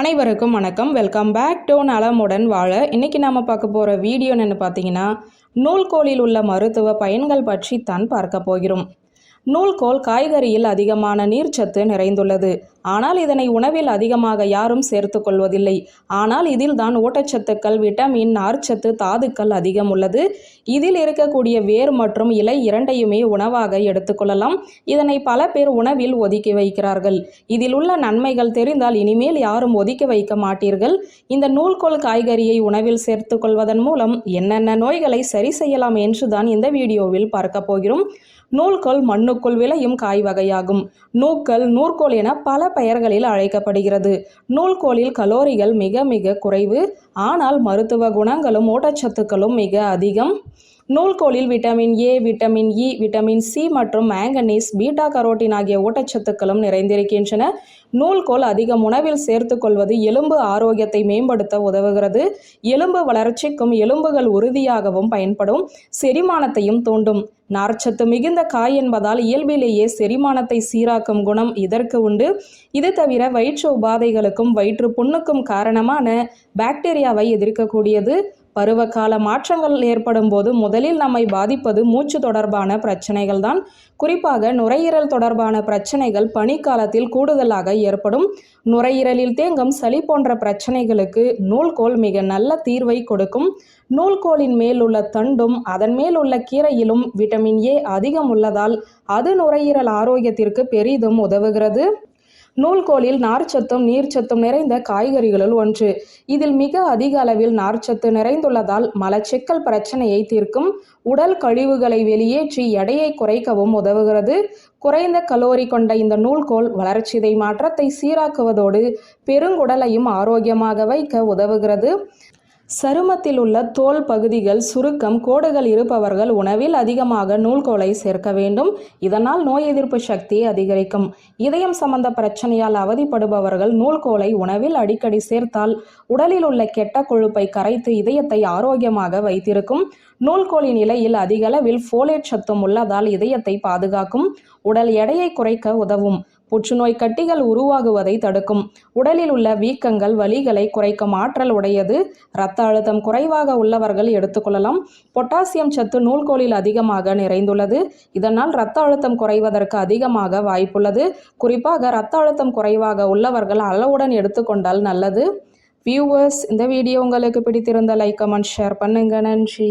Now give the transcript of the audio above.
அனைவருக்கும் வணக்கம். Welcome back to நலமுடன் வாழ. இன்னைக்கு நாம் பார்க்க போகிற வீடியோன்னு பார்த்தீங்கன்னா நூல்கோலில் உள்ள மருத்துவ பயன்கள் பற்றி தான் பார்க்க போகிறோம். நூல்கோல் காய்கறியில் அதிகமான நீர்ச்சத்து நிறைந்துள்ளது. ஆனால் இதனை உணவில் அதிகமாக யாரும் சேர்த்து கொள்வதில்லை. ஆனால் இதில் தான் ஊட்டச்சத்துக்கள் விட்டமின் நார்ச்சத்து தாதுக்கள் அதிகம் உள்ளது. இதில் இருக்கக்கூடிய வேர் மற்றும் இலை இரண்டையுமே உணவாக எடுத்துக்கொள்ளலாம் இதனை பல பேர் உணவில் ஒதுக்கி வைக்கிறார்கள். இதில் உள்ள நன்மைகள் தெரிந்தால் இனிமேல் யாரும் ஒதுக்கி வைக்க மாட்டீர்கள். இந்த நூல்கோல் காய்கறியை உணவில் சேர்த்து கொள்வதன் மூலம் என்னென்ன நோய்களை சரி செய்யலாம் என்றுதான் இந்த வீடியோவில் பார்க்க போகிறோம். நூல்கோல் மண்ணுக்குள் விளையும் காய் வகையாகும். நூக்கல் நூற்கோல் என பல பெயர்களில் அழைக்கப்படுகிறது. நூல்கோலில் கலோரிகள் மிக மிக குறைவு. ஆனால் மருத்துவ குணங்களும் ஊட்டச்சத்துக்களும் மிக அதிகம். நூல்கோலில் vitamin A vitamin E vitamin C மற்றும் மேங்கனீஸ் பீட்டா கரோட்டின் ஆகிய ஊட்டச்சத்துக்களும் நிறைந்திருக்கின்றன. நூல்கோல் அதிகம் உணவில் சேர்த்து கொள்வது எலும்பு ஆரோக்கியத்தை மேம்படுத்த உதவுகிறது. எலும்பு வளர்ச்சிக்கும் எலும்புகள் உறுதியாகவும் பயன்படும். செரிமானத்தையும் தூண்டும். நார்ச்சத்து மிகுந்த காய் என்பதால் இயல்பிலேயே செரிமானத்தை சீராக்கும் குணம் இதற்கு உண்டு. இது தவிர வயிற்று உபாதைகளுக்கும் வயிற்று புண்ணுக்கும் காரணமான பாக்டீரியா பாக்டீரியாவை எதிர்க்கக்கூடியது. பருவகால மாற்றங்கள் ஏற்படும் போது முதலில் நம்மை பாதிப்பது மூச்சு தொடர்பான பிரச்சனைகள் தான். குறிப்பாக நுரையீரல் தொடர்பான பிரச்சனைகள் பனிக்காலத்தில் கூடுதலாக ஏற்படும். நுரையீரலில் தேங்கும் சளி போன்ற பிரச்சனைகளுக்கு நூல்கோல் மிக நல்ல தீர்வை கொடுக்கும். நூல்கோலின் மேல் உள்ள தண்டும் அதன் மேல் உள்ள கீரையிலும் விட்டமின் ஏ அதிகம் உள்ளதால் அது நுரையீரல் ஆரோக்கியத்திற்கு பெரிதும் உதவுகிறது. நூல்கோலில் நார்ச்சத்தும் நீர்ச்சத்தும் நிறைந்த காய்கறிகளுள் ஒன்று. இதில் மிக அதிக அளவில் நார்ச்சத்து நிறைந்துள்ளதால் மலச்சிக்கல் பிரச்சனையை தீர்க்கும் உடல் கழிவுகளை வெளியேற்றி எடையை குறைக்கவும் உதவுகிறது. குறைந்த கலோரி கொண்ட இந்த நூல்கோல் வளர்ச்சிதை மாற்றத்தை சீராக்குவதோடு பெருங்குடலையும் ஆரோக்கியமாக வைக்க உதவுகிறது. சருமத்தில் உள்ள தோல் பகுதிகள் சுருக்கம் கோடுகள் இருப்பவர்கள் உணவில் அதிகமாக நூல்கோலை சேர்க்க வேண்டும். இதனால் நோய் எதிர்ப்பு சக்தி அதிகரிக்கும். இதயம் சம்பந்த பிரச்சனையால் அவதிப்படுபவர்கள் நூல்கோலை உணவில் அடிக்கடி சேர்த்தால் உடலில் உள்ள கெட்ட கொழுப்பை கரைத்து இதயத்தை ஆரோக்கியமாக வைத்திருக்கும். நூல்கோலின் இலையில் அதிகளவில் ஃபோலேட் சத்தும் உள்ளதால் இதயத்தை பாதுகாக்கும். உடல் எடையை குறைக்க உதவும். புற்றுநோய் கட்டிகள் உருவாகுவதை தடுக்கும். உடலில் உள்ள வீக்கங்கள் வலிகளை குறைக்கும் ஆற்றல் உடையது. இரத்த அழுத்தம் குறைவாக உள்ளவர்கள் எடுத்துக்கொள்ளலாம் பொட்டாசியம் சத்து நூல்கோலில் அதிகமாக நிறைந்துள்ளது. இதனால் இரத்த அழுத்தம் குறைவதற்கு அதிகமாக வாய்ப்புள்ளது. குறிப்பாக இரத்த அழுத்தம் குறைவாக உள்ளவர்கள் அளவுடன் எடுத்துக்கொண்டால் நல்லது. வியூவர்ஸ் இந்த வீடியோ உங்களுக்கு பிடித்திருந்த லைக் கமெண்ட் ஷேர் பண்ணுங்க. நன்றி.